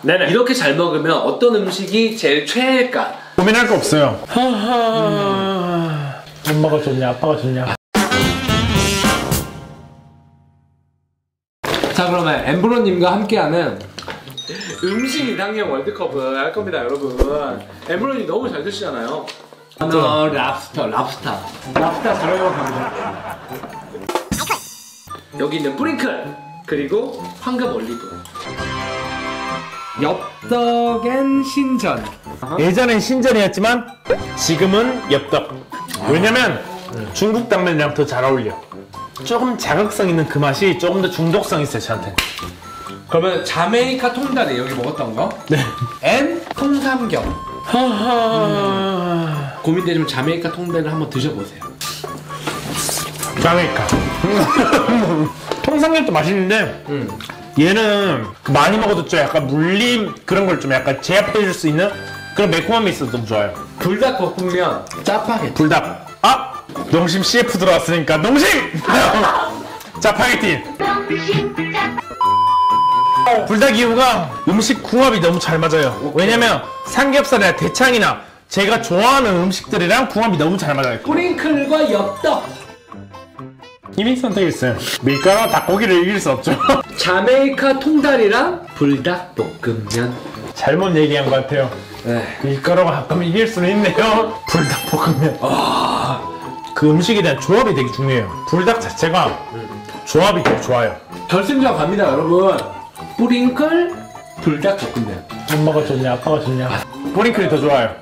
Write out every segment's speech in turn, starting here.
네네. 이렇게 잘 먹으면 어떤 음식이 제일 최애일까? 고민할 거 없어요. 엄마가 좋냐 아빠가 좋냐. 자 그러면 엠브로님과 함께하는 음식 이상형 월드컵을 할 겁니다 여러분. 엠브로님 너무 잘 드시잖아요. 어, 랍스터 랍스터. 랍스타 자르러 갑니다 여기 있는 뿌링클 그리고 황금 올리브 엽떡엔 신전. 예전엔 신전이었지만 지금은 엽떡. 왜냐면 중국 당면이랑 더 잘 어울려. 조금 자극성 있는 그 맛이 조금 더 중독성 있어요 저한테. 그러면 자메이카 통다리 여기 먹었던 거? 네. 앤 통삼겹. 고민되시면 자메이카 통다리를 한번 드셔보세요. 자메이카. 통삼겹도 맛있는데 음. 얘는 많이 먹어도 좀 약간 물림 그런 걸 좀 약간 제압해줄 수 있는 그런 매콤함이 있어서 너무 좋아요. 불닭 볶음면 짜파게티. 불닭. 아! 농심 CF 들어왔으니까 농심! 짜파게티. 불닭 이유가 음식 궁합이 너무 잘 맞아요. 왜냐면 삼겹살이나 대창이나 제가 좋아하는 음식들이랑 궁합이 너무 잘 맞아요. 뿌링클과 엽떡. 이미 선택했어요. 밀가루 닭고기를 이길 수 없죠 자메이카 통다리랑 불닭볶음면. 잘못 얘기한 것 같아요. 네. 밀가루가 가끔 이길 수는 있네요. 불닭볶음면. 그 음식에 대한 조합이 되게 중요해요. 불닭 자체가 조합이 되게 좋아요. 결승전 갑니다 여러분. 뿌링클 불닭볶음면. 엄마가 좋냐 아빠가 좋냐. 뿌링클이 더 좋아요.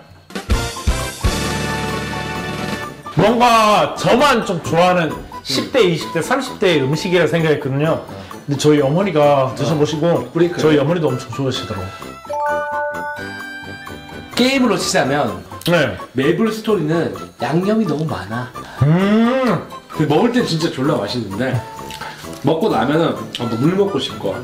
뭔가 저만 좀 좋아하는 10대, 20대, 30대의 음식이라 생각했거든요 근데 저희 어머니가 드셔보시고 뿌링클. 저희 어머니도 엄청 좋아하시더라고요 게임으로 치자면 네. 메이블 스토리는 양념이 너무 많아 음 근데 먹을 땐 진짜 졸라 맛있는데 먹고 나면은 아, 물 먹고 싶고